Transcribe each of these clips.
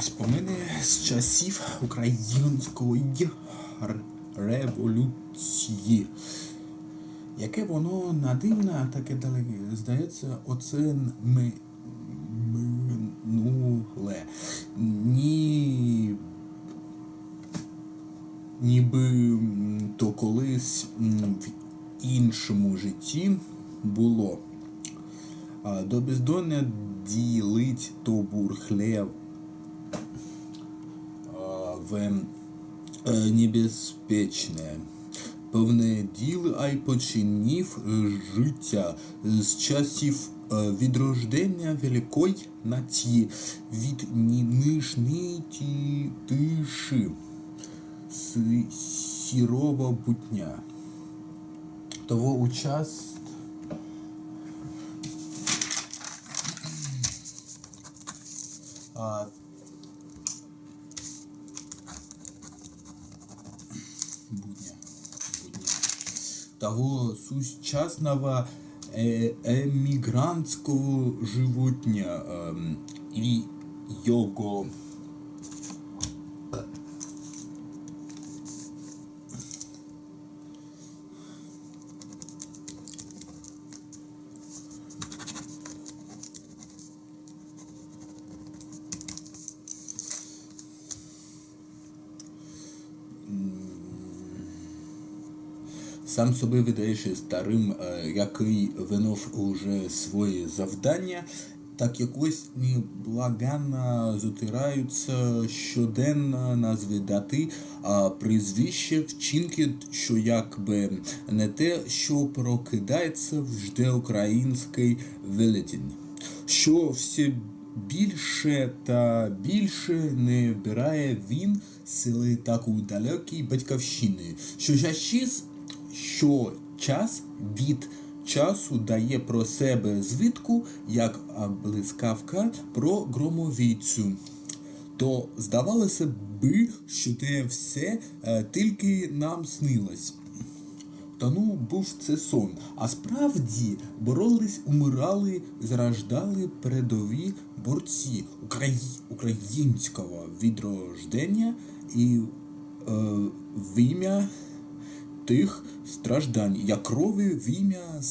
спомини з часів української революції. Яке воно надивне, таке далеке. Здається, оце ми, минуле. Ні, ніби то колись в іншому житті було. До бездоння ділить то бурхлев в е, небезпечне. Певне діло, а й починів е, життя з часів е, відрождення великої нації від нинішньої тиші си- сірого бутня. Того у а, того сучасного э, эмигрантского животня эм, и його сам собі видаєш старим, е, який винов уже своє завдання, так якось неблаганно затираються щоденно назви дати, а прізвище вчинки, що якби не те, що прокидається вжде український велетень. Що все більше та більше не вбирає він сили так у далекій батьківщини, що часі що час від часу дає про себе звідку, як блискавка про громовицю. То здавалося би, що те все е, тільки нам снилось. Та ну був це сон. А справді боролись, умирали, зраждали передові борці Украї... українського відрождення і е, в ім'я тих страждань, як крові в ім'я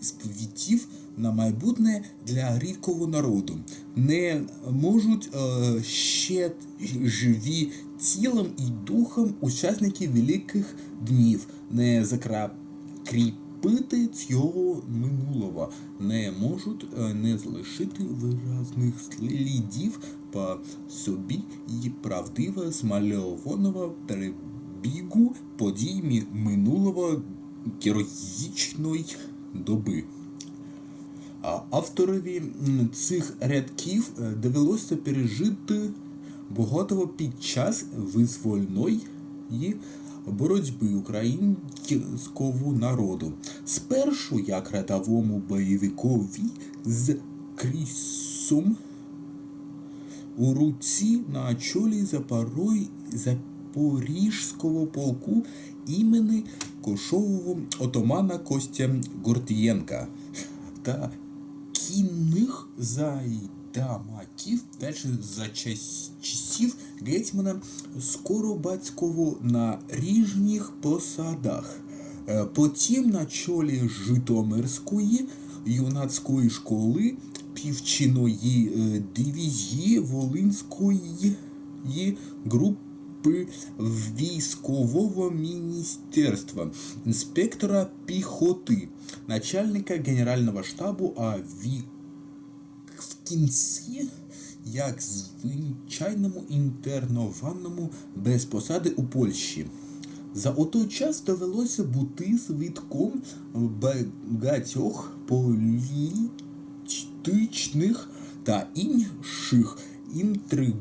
сповітів на майбутнє для рідкого народу. Не можуть е, ще живі тілом і духом учасники великих днів. Не закріпити цього минулого, не можуть е, не залишити виразних слідів по собі. І правдиво змальованого перебігу подій минулого героїчної доби. Авторові цих рядків е, довелося пережити багато під час визвольної боротьби українського народу. Спершу як рядовому бойовикові з крісом у руці на чолі Запорой Запорізького полку імені кошового отамана Костя Гордієнка та кінних зайдамаків перше за часів гетьмана Скоробацького на ріжніх посадах. Е, Потім на чолі Житомирської юнацької школи півчиної е, дивізії Волинської групи військового міністерства, інспектора піхоти, начальника генерального штабу, а ві... в кінці, як звичайному інтернованому без посади у Польщі. За отой час довелося бути свідком багатьох політичних та інших інтриг,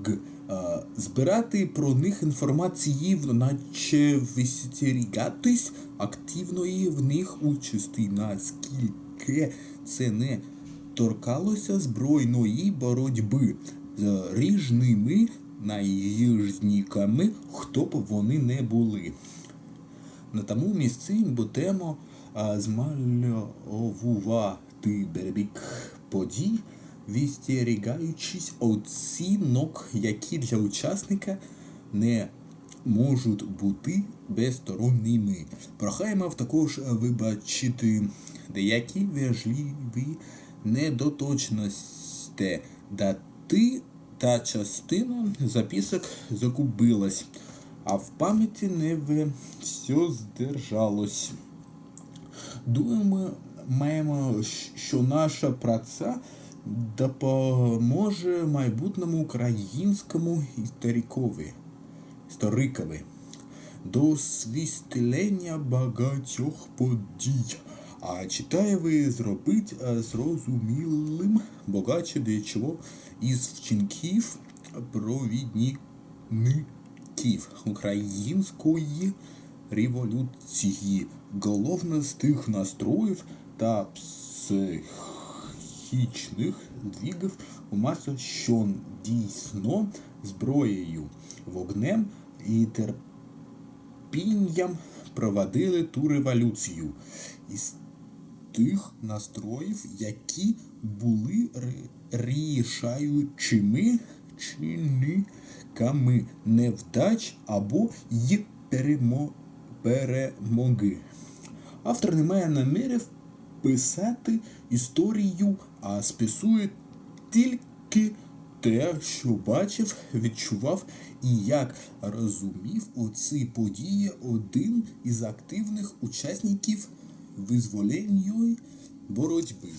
збирати про них інформації, наче вистерігатись активної в них участі, наскільки це не торкалося збройної боротьби з ріжними наїжниками, хто б вони не були. На тому місці будемо змальовувати перебіг подій відстерігаючись оцінок, які для учасника не можуть бути безсторонніми. Прохаємо також вибачити деякі важливі недоточності, дати та частина записок загубилась, а в пам'яті не все здержалось. Думаємо, маємо, що наша праця допоможе майбутньому українському історикові, історикові до освітлення багатьох подій. А читаєві зробить е, зрозумілим багаче дечого із вчинків провідників української революції, головне з тих настроїв та психічних здвігів у масу, що дійсно зброєю, вогнем і терпінням проводили ту революцію. Із тих настроїв, які були рішаючими чинниками невдач або перемо- перемоги. Автор не має намірів писати історію, а списує тільки те, що бачив, відчував і як розумів у ці події один із активних учасників визволеньої боротьби.